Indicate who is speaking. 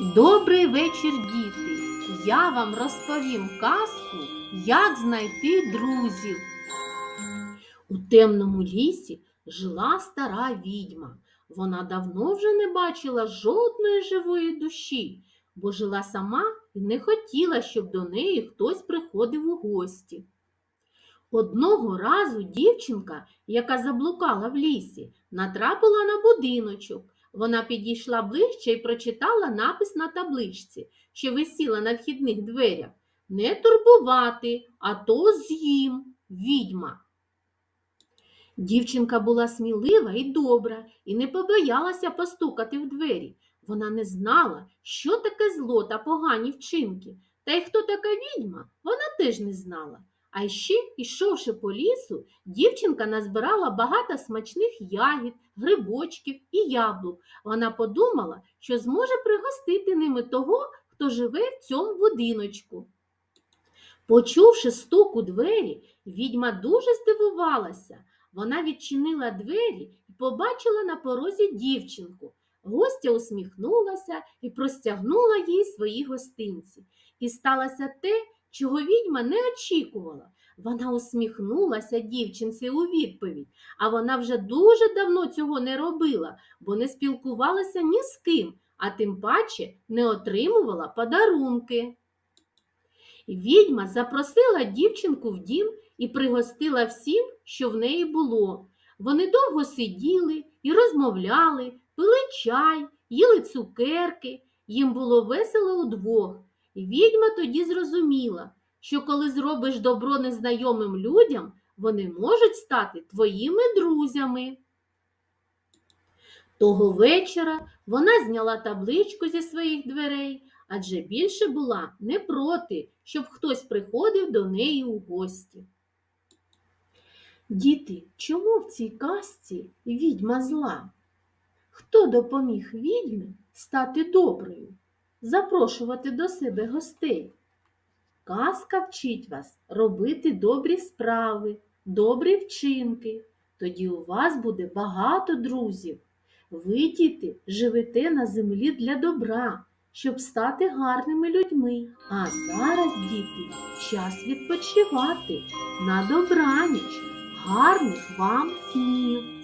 Speaker 1: Добрий вечір, діти! Я вам розповім казку, як знайти друзів. У темному лісі жила стара відьма. Вона давно вже не бачила жодної живої душі, бо жила сама і не хотіла, щоб до неї хтось приходив у гості. Одного разу дівчинка, яка заблукала в лісі, натрапила на будиночок. Вона підійшла ближче і прочитала напис на табличці, що висіла на вхідних дверях. Не турбувати, а то з'їм, відьма. Дівчинка була смілива і добра і не побоялася постукати в двері. Вона не знала, що таке зло та погані вчинки. Та й хто така відьма, вона теж не знала. А ще, ішовши по лісу, дівчинка назбирала багато смачних ягід, грибочків і яблук. Вона подумала, що зможе пригостити ними того, хто живе в цьому будиночку. Почувши стук у двері, відьма дуже здивувалася. Вона відчинила двері і побачила на порозі дівчинку. Гостя усміхнулася і простягнула їй свої гостинці. І сталося те, чого відьма не очікувала. Вона усміхнулася дівчинці у відповідь, а вона вже дуже давно цього не робила, бо не спілкувалася ні з ким, а тим паче не отримувала подарунки. Відьма запросила дівчинку в дім і пригостила всім, що в неї було. Вони довго сиділи і розмовляли, пили чай, їли цукерки. Їм було весело удвох. Відьма тоді зрозуміла, що коли зробиш добро незнайомим людям, вони можуть стати твоїми друзями. Того вечора вона зняла табличку зі своїх дверей, адже більше була не проти, щоб хтось приходив до неї у гості. Діти, чому в цій казці відьма зла? Хто допоміг відьмі стати доброю, запрошувати до себе гостей? Казка вчить вас робити добрі справи, добрі вчинки. Тоді у вас буде багато друзів. Ви, діти, живете на землі для добра, щоб стати гарними людьми. А зараз, діти, час відпочивати на добраніч. Гарних вам снів!